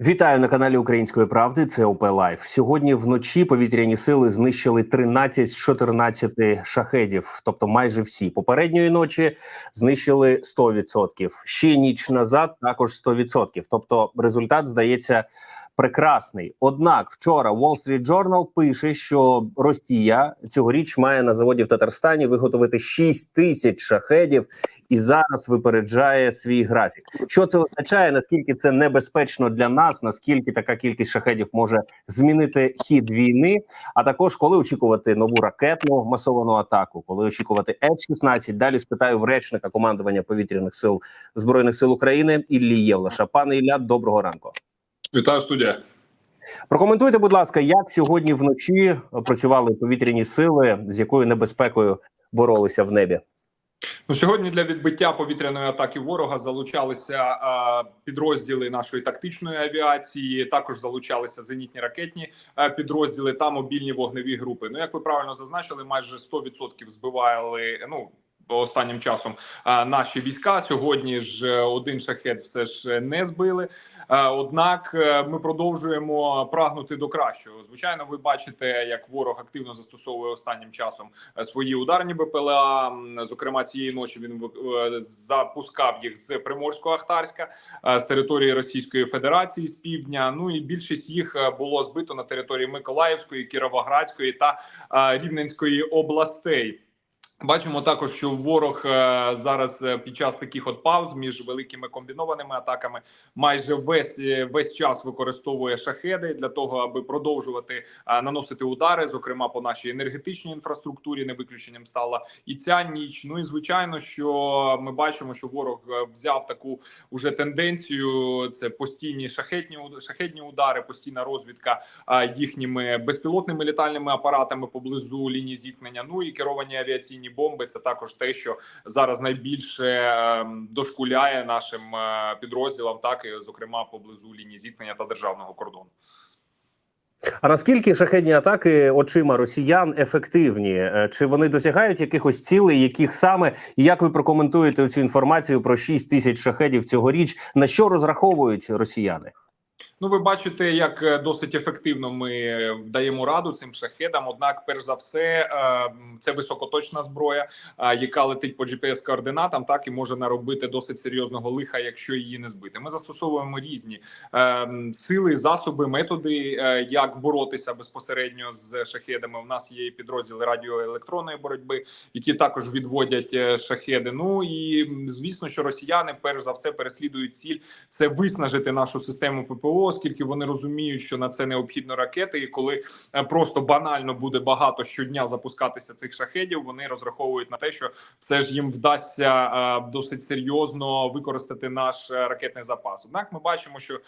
Вітаю на каналі Української правди. Це ОП Лайф. Сьогодні вночі повітряні сили знищили 13 з 14 шахедів, тобто майже всі. Попередньої ночі знищили 100%. Ще ніч назад також 100%. Тобто результат здається прекрасний. Однак вчора Wall Street Journal пише, що Росія цьогоріч має на заводі в Татарстані виготовити 6 тисяч шахедів і зараз випереджає свій графік. Що це означає? Наскільки це небезпечно для нас? Наскільки така кількість шахедів може змінити хід війни? А також коли очікувати нову ракетну масовану атаку, коли очікувати F-16? Далі спитаю в речника командування повітряних сил збройних сил України Іллі Євлаша. Пане Ілля, доброго ранку. Вітаю студія. Прокоментуйте, будь ласка, як сьогодні вночі працювали повітряні сили, з якою небезпекою боролися в небі? Ну сьогодні для відбиття повітряної атаки ворога залучалися а, підрозділи нашої тактичної авіації. Також залучалися зенітні ракетні а, підрозділи та мобільні вогневі групи. Ну як ви правильно зазначили, майже 100% збивали. Ну останнім часом наші війська сьогодні ж е, один шахет все ж не збили. Однак е, ми продовжуємо прагнути до кращого. Звичайно, ви бачите, як ворог активно застосовує останнім часом е, свої ударні БПЛА. Зокрема, цієї ночі він е, запускав їх з Приморсько-Ахтарська е, з території Російської Федерації з півдня. Ну і більшість їх е, було збито на території Миколаївської, Кіровоградської та е, Рівненської областей. Бачимо також, що ворог е, зараз е, під час таких от пауз між великими комбінованими атаками майже весь е, весь час використовує шахеди для того, аби продовжувати наносити удари, зокрема по нашій енергетичній інфраструктурі. Не виключенням стала і ця ніч. Ну і звичайно, що ми бачимо, що ворог взяв таку уже тенденцію. Це постійні шахетні шахетні удари, постійна розвідка їхніми безпілотними літальними апаратами поблизу лінії зіткнення. Ну і керовані авіаційні бомби. Це також те, що зараз найбільше е, дошкуляє нашим е, підрозділам, так і зокрема поблизу лінії зіткнення та державного кордону. А наскільки шахедні атаки очима росіян ефективні? Е, Чи вони досягають якихось цілей, яких саме і як ви прокоментуєте цю інформацію про 6 тисяч шахедів цьогоріч? На що розраховують росіяни? Ну, ви бачите, як е, досить ефективно ми даємо раду цим шахедам. Однак, перш за все, е, це високоточна зброя, е, яка летить по gps координатам, так і може наробити досить серйозного лиха, якщо її не збити. Ми застосовуємо різні сили, засоби, методи, як боротися безпосередньо з шахедами. У нас є підрозділи радіоелектронної боротьби, які також відводять шахеди. Ну і звісно, що росіяни перш за все переслідують ціль це виснажити нашу систему ППО, оскільки вони розуміють, що на це необхідно ракети, і коли е, просто банально буде багато щодня запускатися цих шахедів, вони розраховують на те, що все ж їм вдасться е, досить серйозно використати наш е, ракетний запас. Однак ми бачимо, що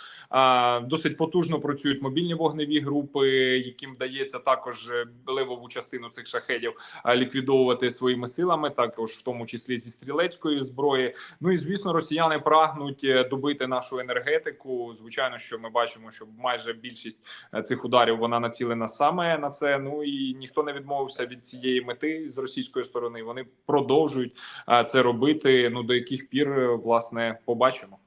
досить потужно працюють мобільні вогневі групи, яким вдається також левову частину цих шахедів ліквідовувати своїми силами, також в тому числі зі стрілецької зброї. Ну і звісно, росіяни прагнуть добити нашу енергетику. Звичайно, що ми бачимо, що майже більшість е, цих ударів вона націлена саме на це. Ну і ніхто не відмовився від цієї мети з російської сторони. Вони продовжують е, це робити. Ну до яких пір е, власне побачимо.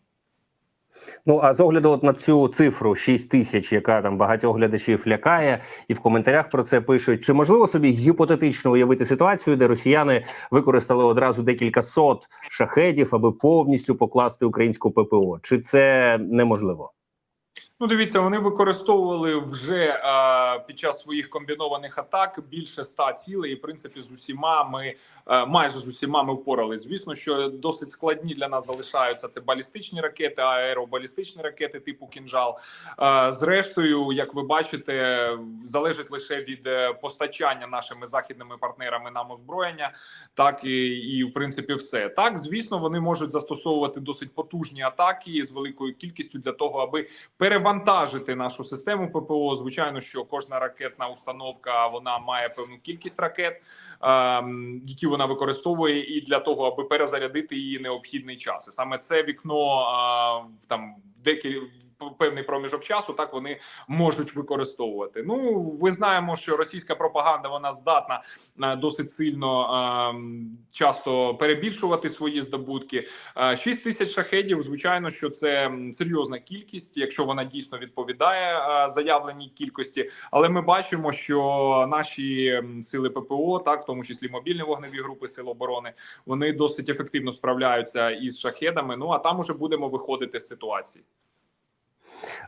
Ну а з огляду от на цю цифру 6 тисяч, яка там багатьох глядачів лякає, і в коментарях про це пишуть: чи можливо собі гіпотетично уявити ситуацію, де росіяни використали одразу декілька сот шахедів, аби повністю покласти українську ППО? Чи це неможливо? Ну, дивіться, вони використовували вже а, під час своїх комбінованих атак більше ста цілей. І в принципі, з усіма ми а, майже з усіма ми впорались. Звісно, що досить складні для нас залишаються це балістичні ракети, аеробалістичні ракети типу кінжал. А, зрештою, як ви бачите, залежить лише від е, постачання нашими західними партнерами нам озброєння, так і, і в принципі все так. Звісно, вони можуть застосовувати досить потужні атаки з великою кількістю для того, аби перевантажити нашу систему ППО. Звичайно, що кожна ракетна установка вона має певну кількість ракет, ем, які вона використовує, і для того, аби перезарядити її необхідний час. І саме це вікно там декіль п- певний проміжок часу, так вони можуть використовувати. Ну ви знаємо, що російська пропаганда вона здатна е, досить сильно е, часто перебільшувати свої здобутки. Е, 6 тисяч шахедів, звичайно, що це серйозна кількість, якщо вона дійсно відповідає е, заявленій кількості. Але ми бачимо, що наші сили ППО, так в тому числі мобільні вогневі групи сил оборони, вони досить ефективно справляються із шахедами. Ну а там уже будемо виходити з ситуації.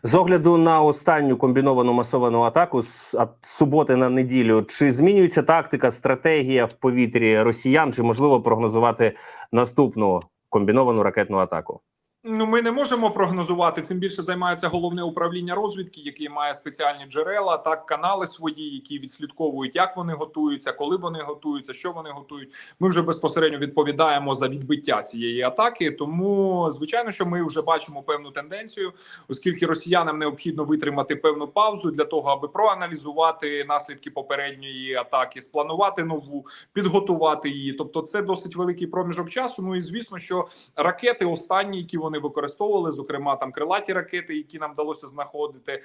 З огляду на останню комбіновану масовану атаку з суботи на неділю, чи змінюється тактика, стратегія в повітрі росіян, чи можливо прогнозувати наступну комбіновану ракетну атаку? Ну, ми не можемо прогнозувати. Цим більше займається головне управління розвідки, яке має спеціальні джерела, так канали свої, які відслідковують, як вони готуються, коли вони готуються, що вони готують. Ми вже безпосередньо відповідаємо за відбиття цієї атаки. Тому, звичайно, що ми вже бачимо певну тенденцію, оскільки росіянам необхідно витримати певну паузу для того, аби проаналізувати наслідки попередньої атаки, спланувати нову, підготувати її. Тобто, це досить великий проміжок часу. Ну і звісно, що ракети останні, які вони використовували, зокрема там крилаті ракети, які нам вдалося знаходити.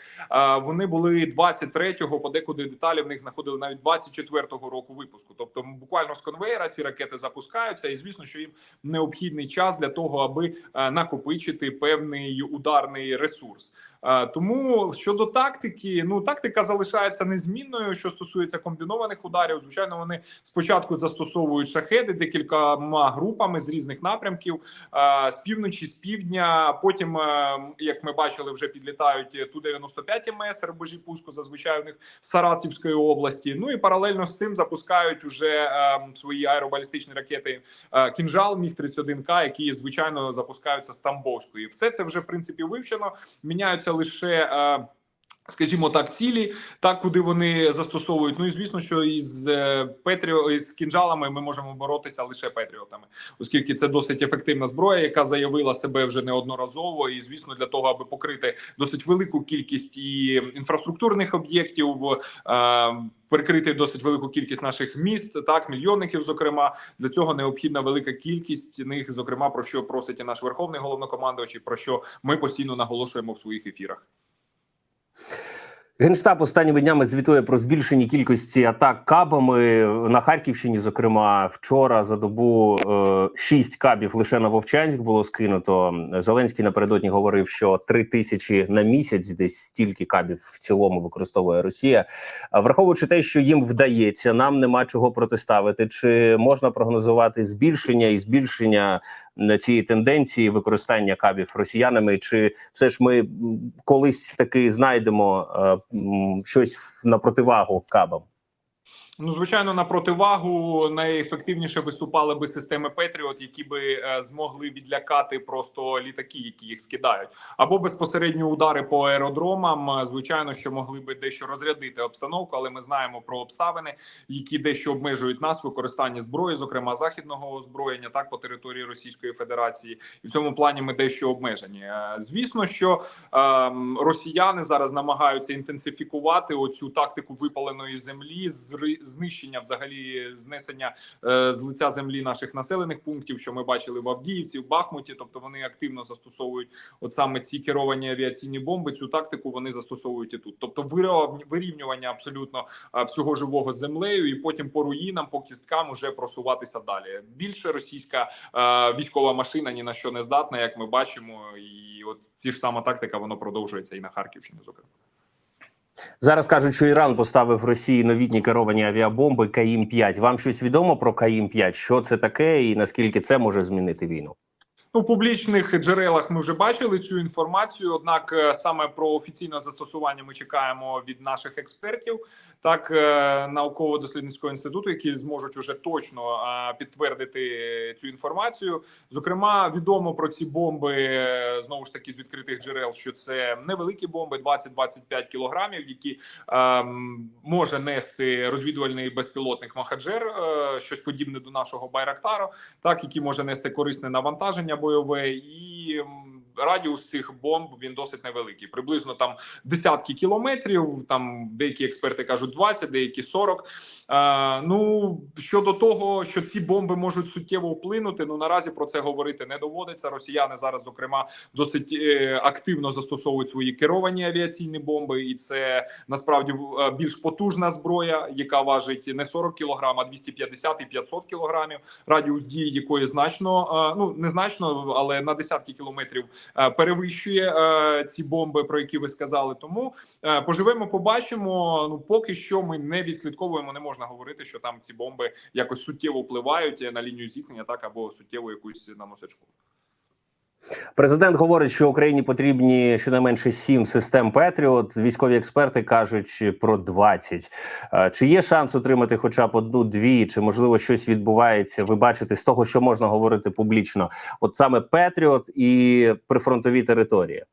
Вони були 23-го, подекуди деталі в них знаходили навіть 24-го року випуску. Тобто, буквально з конвейера ці ракети запускаються, і звісно, що їм необхідний час для того, аби е, накопичити певний ударний ресурс. Е, Тому щодо тактики, ну тактика залишається незмінною. Що стосується комбінованих ударів, звичайно, вони спочатку застосовують шахеди декількома групами з різних напрямків е, з півночі, з півдня. Потім, е, як ми бачили, вже підлітають ту 95 МС рубежі пуску зазвичай у них з Саратівської області. Ну і паралельно з цим запускають уже свої аеробалістичні ракети кінжал міг 31 к які звичайно запускаються з Тамбовської. Все це вже в принципі вивчено. Міняються лише. Скажімо так, цілі, так куди вони застосовують. Ну і звісно, що із е, Петріо із кінжалами ми можемо боротися лише Петріотами, оскільки це досить ефективна зброя, яка заявила себе вже неодноразово. І звісно, для того, аби покрити досить велику кількість і інфраструктурних об'єктів, е, перекрити досить велику кількість наших міст, так мільйонників. Зокрема, для цього необхідна велика кількість них, зокрема про що просить і наш верховний головнокомандувач, і про що ми постійно наголошуємо в своїх ефірах. Генштаб останніми днями звітує про збільшені кількості атак кабами на Харківщині. Зокрема, вчора за добу е, шість кабів лише на Вовчанськ було скинуто. Зеленський напередодні говорив, що три тисячі на місяць, десь стільки кабів в цілому використовує Росія. Враховуючи те, що їм вдається, нам нема чого протиставити. Чи можна прогнозувати збільшення і збільшення цієї тенденції використання кабів росіянами? Чи все ж ми колись таки знайдемо е, щось на противагу кабам? Ну, звичайно, на противагу найефективніше виступали би системи Петріот, які би е, змогли відлякати просто літаки, які їх скидають, або безпосередньо удари по аеродромам. Е, Звичайно, що могли би дещо розрядити обстановку, але ми знаємо про обставини, які дещо обмежують нас використання зброї, зокрема західного озброєння, так по території Російської Федерації, і в цьому плані ми дещо обмежені. Е, Звісно, що ем, росіяни зараз намагаються інтенсифікувати оцю тактику випаленої землі, зри- знищення, взагалі знесення е, з лиця землі наших населених пунктів, що ми бачили в Авдіївці, в Бахмуті. Тобто вони активно застосовують от саме ці керовані авіаційні бомби. Цю тактику вони застосовують і тут. Тобто вирівнювання абсолютно е, всього живого з землею, і потім по руїнам, по кісткам уже просуватися далі. Більше російська е, військова машина ні на що не здатна, як ми бачимо, і от ці ж сама тактика воно продовжується і на Харківщині. Зокрема. Зараз кажуть, що Іран поставив Росії новітні керовані авіабомби Каїм 5 Вам щось відомо про Каїм 5 Що це таке, і наскільки це може змінити війну? В публічних джерелах ми вже бачили цю інформацію. Однак е, саме про офіційне застосування ми чекаємо від наших експертів, так е, науково-дослідницького інституту, які зможуть уже точно е, підтвердити цю інформацію. Зокрема, відомо про ці бомби знову ж таки з відкритих джерел, що це невеликі бомби, 20-25 кілограмів, які е, може нести розвідувальний безпілотник Махаджер, е, щось подібне до нашого Байрактару, так які може нести корисне навантаження бойове і радіус цих бомб він досить невеликий, приблизно там десятки кілометрів. Там деякі експерти кажуть 20, деякі 40. Е, ну щодо того, що ці бомби можуть суттєво вплинути, ну наразі про це говорити не доводиться. Росіяни зараз, зокрема, досить е, активно застосовують свої керовані авіаційні бомби, і це насправді е, більш потужна зброя, яка важить не 40 кілограм, а 250 і 500 кілограмів. Радіус дії якої значно ну незначно, але на десятки кілометрів перевищує ці бомби, про які ви сказали. Тому поживемо, побачимо. Ну поки що ми не відслідковуємо, не можна говорити, що там ці бомби якось суттєво впливають на лінію зіткнення, так або суттєво якусь наносять шкоду. Президент говорить, що Україні потрібні щонайменше сім систем Петріот. Військові експерти кажуть про 20. Е, Чи є шанс отримати хоча б одну-дві, чи можливо щось відбувається? Ви бачите з того, що можна говорити публічно, от саме Петріот і прифронтові території.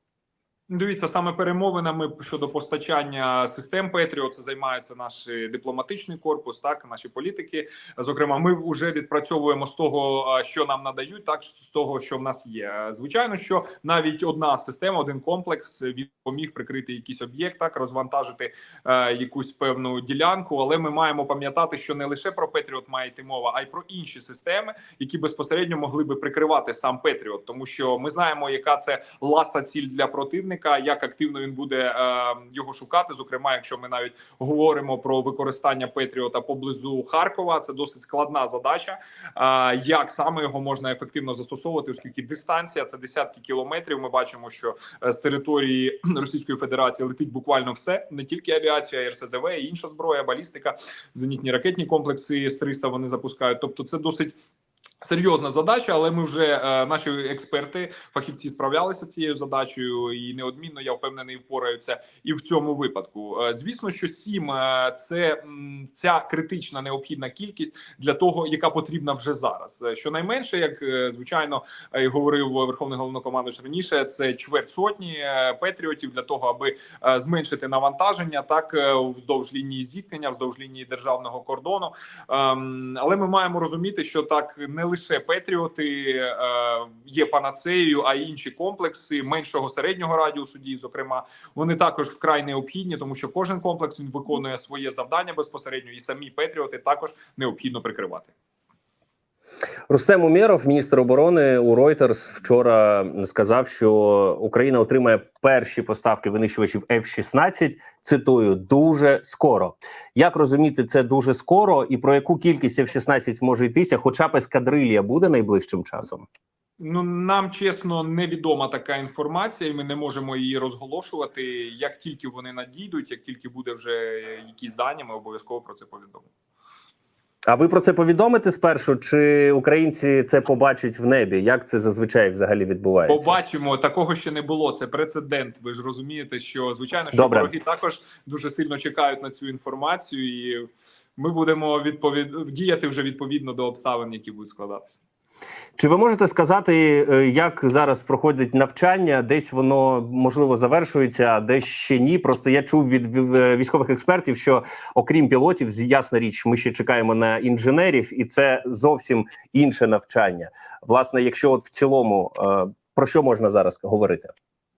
Дивіться, саме перемовинами щодо постачання систем Петріо, це займається наш дипломатичний корпус, так наші політики. Зокрема, ми вже відпрацьовуємо з того, що нам надають, так з того, що в нас є. Звичайно, що навіть одна система, один комплекс він поміг прикрити якийсь об'єкт, так розвантажити е, якусь певну ділянку. Але ми маємо пам'ятати, що не лише про Петріот має йти мова, а й про інші системи, які безпосередньо могли би прикривати сам Петріот, тому що ми знаємо, яка це ласта ціль для противника, як активно він буде е, його шукати. Зокрема, якщо ми навіть говоримо про використання Петріота поблизу Харкова, це досить складна задача. Е, як саме його можна ефективно застосовувати, оскільки дистанція це десятки кілометрів. Ми бачимо, що е, з території Російської Федерації летить буквально все, не тільки авіація, РСЗВ, інша зброя, балістика, зенітні ракетні комплекси з 300 вони запускають. Тобто, це досить. Серйозна задача, але ми вже е, наші експерти, фахівці справлялися з цією задачею, і неодмінно я впевнений, впораються і в цьому випадку. Е, звісно, що сім е, це ця критична необхідна кількість для того, яка потрібна вже зараз. Щонайменше, як звичайно е, говорив Верховний головнокомандуючий раніше, це чверть сотні патріотів для того, аби зменшити навантаження так вздовж лінії зіткнення, вздовж лінії державного кордону. Ем, але ми маємо розуміти, що так не лише Петріоти е, є панацеєю, а й інші комплекси меншого середнього радіусу дії, зокрема, вони також вкрай необхідні, тому що кожен комплекс він виконує своє завдання безпосередньо, і самі Петріоти також необхідно прикривати. Рустем Умєров, міністр оборони у Reuters, вчора сказав, що Україна отримає перші поставки винищувачів F-16, Цитую дуже скоро. Як розуміти це дуже скоро, і про яку кількість F-16 може йтися? Хоча б ескадрилія буде найближчим часом? Ну нам чесно невідома така інформація, і ми не можемо її розголошувати. Як тільки вони надійдуть, як тільки буде вже якісь дані, ми обов'язково про це повідомимо. А ви про це повідомите спершу? Чи українці це побачать в небі? Як це зазвичай взагалі відбувається? Побачимо, такого ще не було. Це прецедент. Ви ж розумієте, що звичайно, що Добре. вороги також дуже сильно чекають на цю інформацію, і ми будемо відповід... діяти вже відповідно до обставин, які будуть складатися. Чи ви можете сказати, е, як зараз проходить навчання? Десь воно можливо завершується, а десь ще ні. Просто я чув від е, військових експертів, що окрім пілотів, ясна річ, ми ще чекаємо на інженерів, і це зовсім інше навчання. Власне, якщо от в цілому е, про що можна зараз говорити?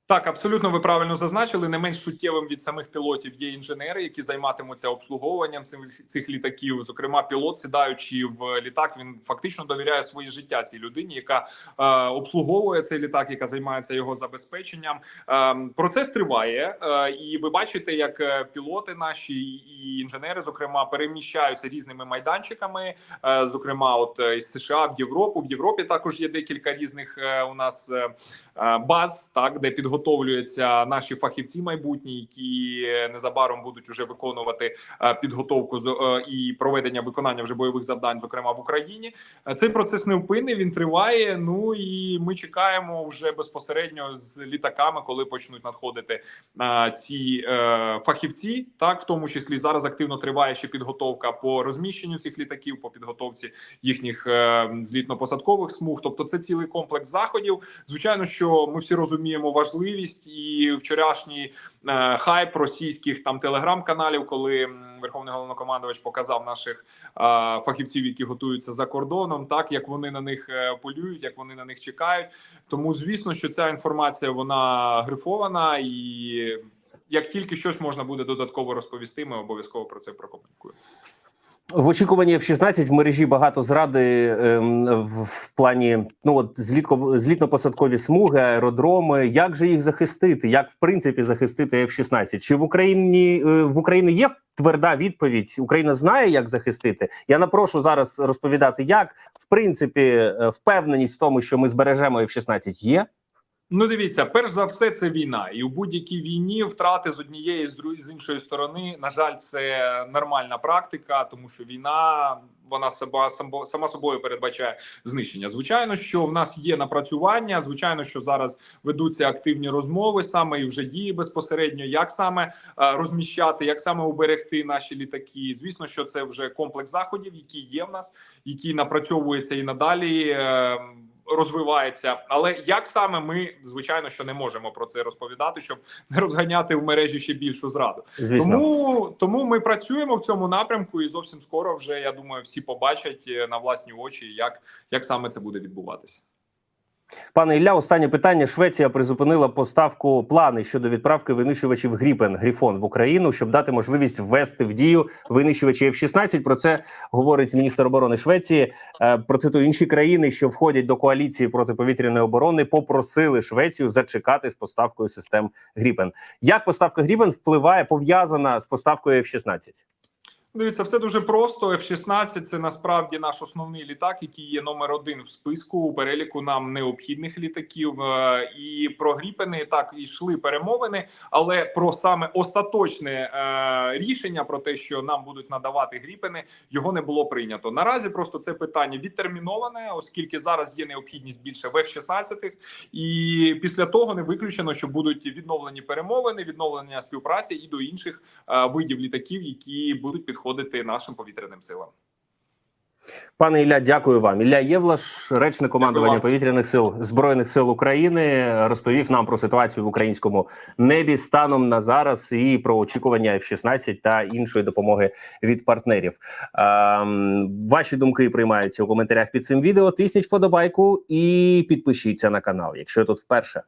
Так, абсолютно ви правильно зазначили. Не менш суттєвим від самих пілотів є інженери, які займатимуться обслуговуванням цих, цих літаків. Зокрема, пілот, сідаючи в літак, він фактично довіряє своє життя цій людині, яка е, обслуговує цей літак, яка займається його забезпеченням. Е, процес триває, е, і ви бачите, як е, пілоти наші і інженери, зокрема, переміщаються різними майданчиками. Е, зокрема, от е, із США в Європу. В Європі також є декілька різних е, у нас. е, е, баз, так де підготовлюються наші фахівці майбутні, які незабаром будуть уже виконувати е, підготовку е, і проведення виконання вже бойових завдань, зокрема в Україні. Е, Цей процес невпинний, він триває. Ну і ми чекаємо вже безпосередньо з літаками, коли почнуть надходити ці фахівці. Так, в тому числі зараз активно триває ще підготовка по розміщенню цих літаків, по підготовці їхніх злітно-посадкових смуг. Тобто, це цілий комплекс заходів. Звичайно, що ми всі розуміємо важливість можливість і вчорашній е, хайп російських там телеграм-каналів, коли верховний головнокомандувач показав наших е, фахівців, які готуються за кордоном, так як вони на них е, полюють, як вони на них чекають. Тому звісно, що ця інформація вона грифована, і як тільки щось можна буде додатково розповісти, ми обов'язково про це прокомунікуємо. В очікуванні F-16 в мережі багато зради ем, в, в плані ну от злітко злітно-посадкові смуги, аеродроми. Як же їх захистити? Як в принципі захистити F-16? Чи в Україні е, в Україні є тверда відповідь? Україна знає, як захистити? Я напрошу зараз розповідати, як в принципі е, впевненість в тому, що ми збережемо F-16 є. Ну, дивіться, перш за все, це війна, і у будь-якій війні втрати з однієї з іншої сторони. На жаль, це нормальна практика, тому що війна вона сама сама, собою передбачає знищення. Звичайно, що в нас є напрацювання. Звичайно, що зараз ведуться активні розмови, саме і вже дії безпосередньо, як саме е, розміщати, як саме уберегти наші літаки. Звісно, що це вже комплекс заходів, які є в нас, які напрацьовуються і надалі. Розвивається. Але як саме ми звичайно що не можемо про це розповідати, щоб не розганяти в мережі ще більшу зраду. Звісно, Тому тому ми працюємо в цьому напрямку, і зовсім скоро вже я думаю, всі побачать е, на власні очі, як, як саме це буде відбуватися. Пане Ілля, останнє питання. Швеція призупинила поставку плани щодо відправки винищувачів Гріпен Гріфон в Україну, щоб дати можливість ввести в дію винищувачі F-16. Про це говорить міністр оборони Швеції. Е, Процитую інші країни, що входять до коаліції протиповітряної оборони, попросили Швецію зачекати з поставкою систем Гріпен. Як поставка Гріпен впливає пов'язана з поставкою F-16? Дивіться, все дуже просто. F-16 – це насправді наш основний літак, який є номер один в списку у переліку нам необхідних літаків. Е, І про гріпени так йшли перемовини, але про саме остаточне е, рішення про те, що нам будуть надавати гріпени, його не було прийнято. Наразі просто це питання відтерміноване, оскільки зараз є необхідність більше в F-16, і після того не виключено, що будуть відновлені перемовини, відновлення співпраці і до інших е, видів літаків, які будуть підходити нашим повітряним силам. Пане Ілля, дякую вам. Ілля Євлаш, речник командування повітряних сил збройних сил України, розповів нам про ситуацію в українському небі станом на зараз і про очікування F-16 та іншої допомоги від партнерів. Ем, ваші думки приймаються у коментарях під цим відео. Тисніть вподобайку і підпишіться на канал, якщо тут вперше.